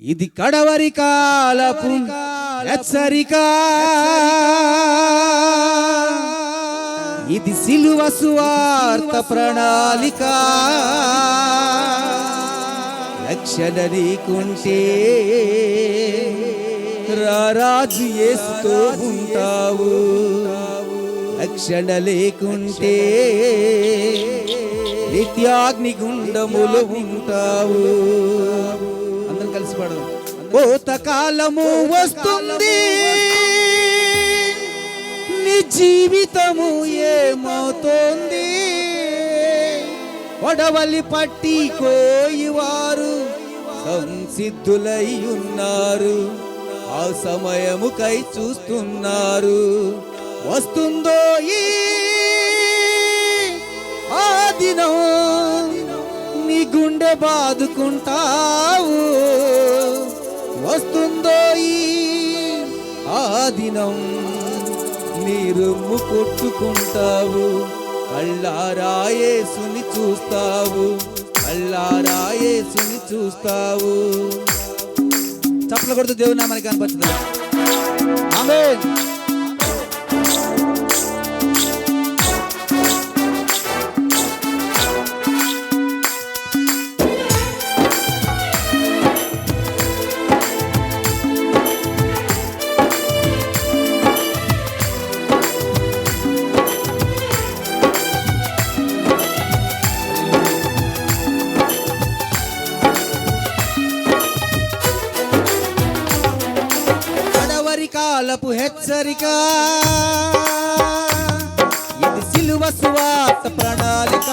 ఇది కడవరి కాలపు హెచ్చరిక. ఇది సిలువ సువార్త ప్రణాళిక. రక్షణ నీకుంటే రారాజు ఏస్తూ ఉంటావు. రక్షణ లేకుంటే నిత్యాగ్ని గుండములు ఉంటావు. కలిసి పాడదాం కోతకాలము వస్తుంది. నీ జీవితము ఏమవుతోంది? వడవలి పట్టి కోయివారు సంసిద్ధులై ఉన్నారు ఆ సమయముకై చూస్తున్నారు. వస్తుందో ఈ ఆ దినం నీ గుండె బాదుకుంటా. ఆ దినం నీ రొమ్ము కొట్టుకుంటావు కళ్ళారాయేసుని చూస్తావు అల్లారాయేసుని చూస్తావు. చప్పల కొడుతూ దేవుని నామానికి కనపడుతుంది కాలపు హెచ్చరిక. ఇది సిలువ సువాత ప్రణాళిక.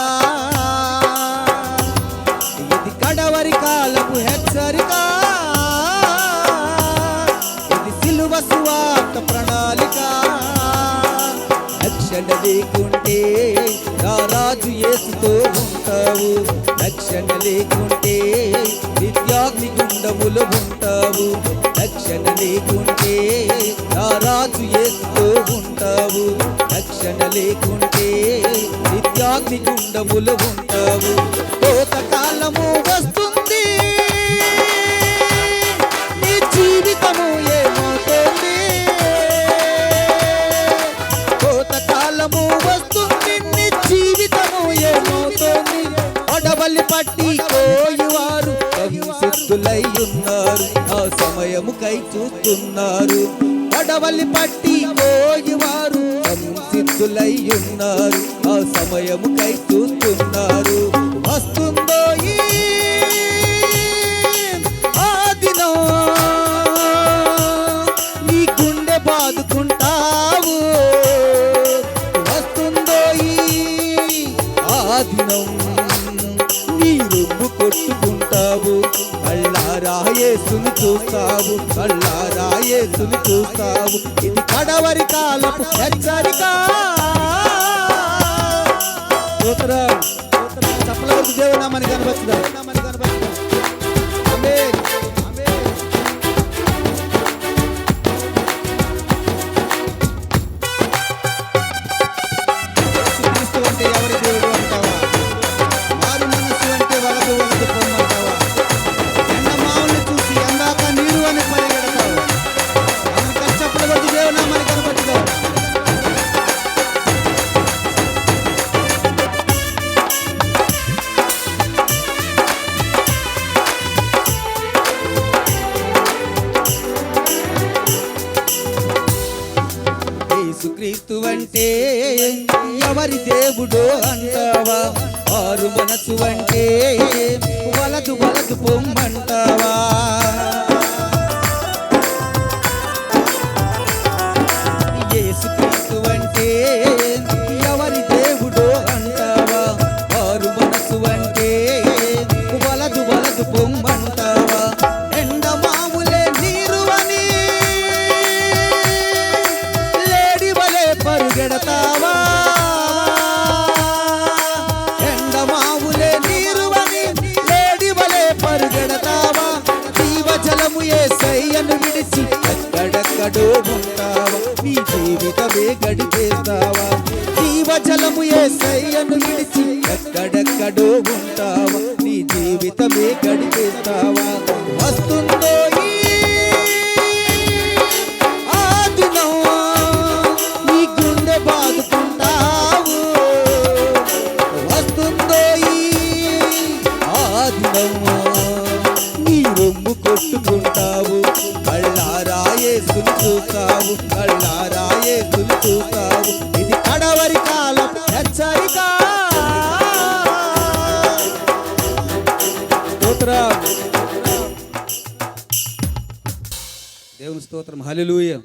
రక్షణ లేకుంటే రారాజు ఏసుతో ఉంటావు. రక్షణ లేకుంటే విద్యాగ్ని గుండములు ఉంటావు. రక్షణ లేకుంటే రారాజు ఏసుతో ఉంటావు. రక్షణ లేకుంటే విద్యాగ్ని గుండములు ఉంటావు. కోతకాలము వస్తు గాలి పట్టి కోయువారు. సిద్ధులై ఉన్నారు. ఆ సమయము కై చూస్తున్నారు. పడవలి పట్టి కోయువారు. సిద్ధులై ఉన్నారు. ఆ సమయము కై చూస్తున్నారు. నీ రొమ్ము కొట్టుకుంటావు కళ్ళారాయేసుని చూస్తావు కళ్ళారాయేసుని చూస్తావు. ఇది కడవరి కాలపు హెచ్చరిక. యేసుక్రీస్తు అంటే ఎవరి దేవుడో అంటావా? వారు మనసు అంటే వలదు వలదు పొమ్మంటావా? సయ్యను విడిచి ఎక్కడెక్కడో ఉంటావా? నీ జీవితమే గడిపేస్తావా? జీవజలము ఏ సయ్యను విడిచి ఎక్కడెక్కడో ఉంటావా? నీ జీవితమే గడిపేస్తావా? చూస్తావు కళ్ళారాయే యేసుని చూస్తావు ఇది కడవరి కాలం హెచ్చరిక. స్తోత్రం. దేవుని స్తోత్రం. హల్లెలూయా.